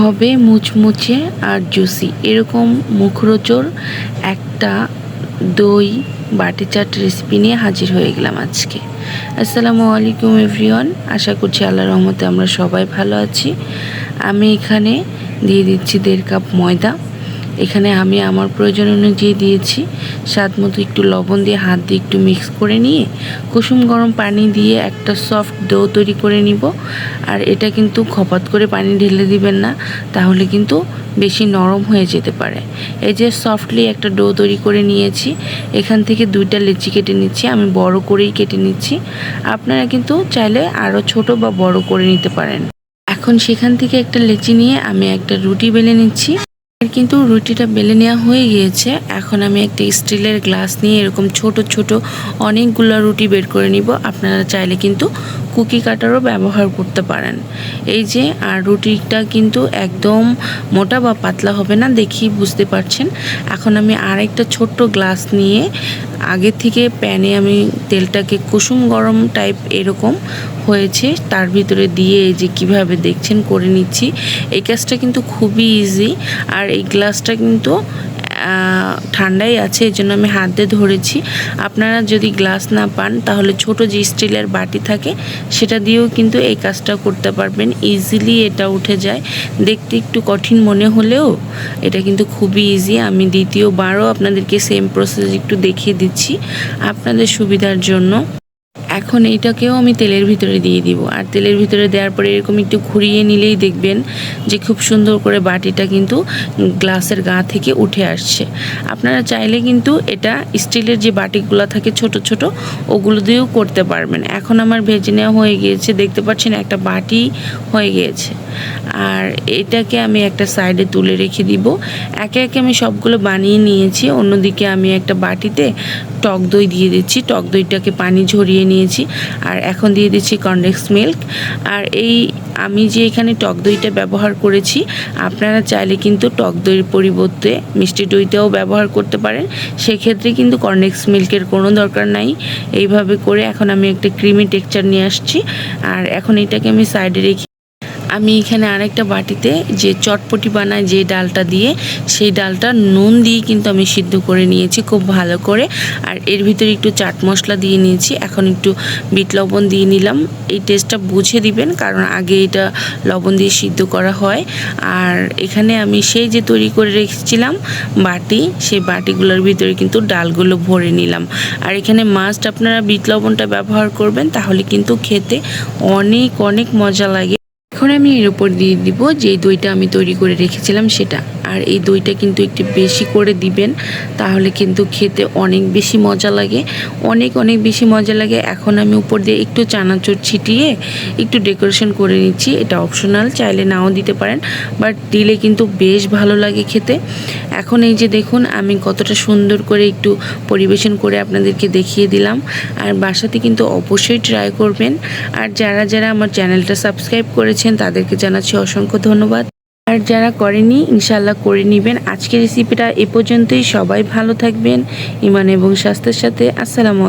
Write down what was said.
হবে মুচমুচে আর জুসি। এরকম মুখরোচর একটা দই বাটি চাট রেসিপি নিয়ে হাজির হয়ে গেলাম আজকে। আসসালামু আলাইকুম এভরিওয়ান আশা করছি আল্লাহ রহমতে আমরা সবাই ভালো আছি। আমি এখানে দিয়ে দিচ্ছি দেড় কাপ ময়দা। এখানে আমি আমার প্রয়োজন অনুযায়ী দিয়েছি। স্বাদ মতো একটু লবণ দিয়ে হাত দিয়ে একটু মিক্স করে নিয়ে কুসুম গরম পানি দিয়ে একটা সফট ডো তৈরি করে নিব। আর এটা কিন্তু খপাত করে পানি ঢেলে দিবেন না, তাহলে কিন্তু বেশি নরম হয়ে যেতে পারে। এই যে সফটলি একটা ডো তৈরি করে নিয়েছি, এখান থেকে দুইটা লেচি কেটে নিচ্ছি, আমি বড় করেই কেটে নিচ্ছি। আপনারা কিন্তু চাইলে আরও ছোট বা বড় করে নিতে পারেন। এখন সেখান থেকে একটা লেচি নিয়ে আমি একটা রুটি বেলে নিচ্ছি। কিন্তু রুটিটা বেলে নেওয়া হয়ে গিয়েছে। এখন আমি একটা স্টিলের গ্লাস নিয়ে এরকম ছোট ছোট অনেকগুলো রুটি বের করে নিব। আপনারা চাইলে কিন্তু কুকি কাটারও ব্যবহার করতে পারেন। এই যে, আর রুটিটা কিন্তু একদম মোটা বা পাতলা হবে না দেখি বুঝতে পারছেন। এখন আমি আরেকটা ছোট্ট গ্লাস নিয়ে আগে থেকে প্যানে আমি তেলটাকে কুসুম গরম টাইপ এরকম হয়েছে, তার ভিতরে দিয়ে এই যে কীভাবে দেখছেন করে নিচ্ছি। এই কাজটা কিন্তু খুবই ইজি আর এই গ্লাসটা কিন্তু ঠান্ডাই আছে, এই জন্য আমি হাত দিয়ে ধরেছি। আপনারা যদি গ্লাস না পান, তাহলে ছোট যে স্টিলের বাটি থাকে, সেটা দিয়েও কিন্তু এই কাজটা করতে পারবেন। ইজিলি এটা উঠে যায়। দেখতে একটু কঠিন মনে হলেও এটা কিন্তু খুবই ইজি আমি দ্বিতীয়বারও আপনাদেরকে সেম প্রসেস একটু দেখিয়ে দিচ্ছি। আপনাদের সুবিধার জন্য। এখন এইটাকেও আমি তেলের ভিতরে দিয়ে দিব। আর তেলের ভিতরে দেওয়ার পরে এরকম একটু ঘুরিয়ে নিলেই দেখবেন যে খুব সুন্দর করে বাটিটা কিন্তু গ্লাসের গা থেকে উঠে আসছে। আপনারা চাইলে কিন্তু এটা স্টিলের যে বাটিগুলো থাকে ছোট ছোট, ওগুলো দিয়েও করতে পারবেন। এখন আমার ভেজে নেওয়া হয়ে গিয়েছে, দেখতে পাচ্ছেন একটা বাটি হয়ে গিয়েছে। আর এটাকে আমি একটা সাইডে তুলে রেখে দিব। একে একে আমি সবগুলো বানিয়ে নিয়েছি। অন্যদিকে আমি একটা বাটিতে টক দই দিয়ে দিচ্ছি। টক দইটাকে পানি ঝরিয়ে নিয়েছি। আর এখন দিয়ে দিচ্ছি কনডেক্স মিল্ক। আর এই আমি যে এখানে টক দইটা ব্যবহার করেছি, আপনারা চাইলে কিন্তু টক দইয়ের পরিবর্তে মিষ্টি দইটাও ব্যবহার করতে পারেন। সেক্ষেত্রে কিন্তু কর্নেক্স মিল্কের কোনো দরকার নাই। এইভাবে করে এখন আমি একটা ক্রিমি টেক্সচার নিয়ে আসছি। আর এখন এটাকে আমি সাইডে রেখে আমি এখানে আরেকটা বাটিতে যে চটপটি বানায় যে ডালটা দিয়ে, সেই ডালটা নুন দিয়ে কিন্তু আমি সিদ্ধ করে নিয়েছি খুব ভালো করে। আর এর ভিতরে একটু চাট মশলা দিয়ে নিয়েছি, এখন একটু বিট লবণ দিয়ে নিলাম। এই টেস্টটা বুঝে দিবেন, কারণ আগে এটা লবণ দিয়ে সিদ্ধ করা হয়। আর এখানে আমি সেই যে তৈরি করে রেখেছিলাম বাটি, সেই বাটিগুলোর ভিতরে কিন্তু ডালগুলো ভরে নিলাম। আর এখানে মাস্ট আপনারা বিট লবণটা ব্যবহার করবেন, তাহলে কিন্তু খেতে অনেক অনেক মজা লাগে। এখন আমি এর উপর দিয়ে দিব যে দইটা আমি তৈরি করে রেখেছিলাম সেটা। আর এই দইটা কিন্তু একটু বেশি করে দিবেন, তাহলে কিন্তু খেতে অনেক বেশি মজা লাগে। অনেক অনেক বেশি মজা লাগে। এখন আমি উপর দিয়ে একটু চানাচুর ছিটিয়ে একটু ডেকোরেশন করে নিচ্ছি। এটা অপশনাল, চাইলে নাও দিতে পারেন, বাট দিলে কিন্তু বেশ ভালো লাগে খেতে। এখন এই যে দেখুন, আমি কতটা সুন্দর করে একটু পরিবেশন করে আপনাদেরকে দেখিয়ে দিলাম। আর বাসাতে কিন্তু অবশ্যই ট্রাই করবেন। আর যারা যারা আমার চ্যানেলটা সাবস্ক্রাইব করেছেন, তাদেরকে জানাচ্ছি অসংখ্য ধন্যবাদ। আর যারা করেনি ইনশাল্লাহ করে নেবেন। আজকের রেসিপিটা এ পর্যন্তই। সবাই ভালো থাকবেন ইমান এবং স্বাস্থ্যের সাথে। আসসালামু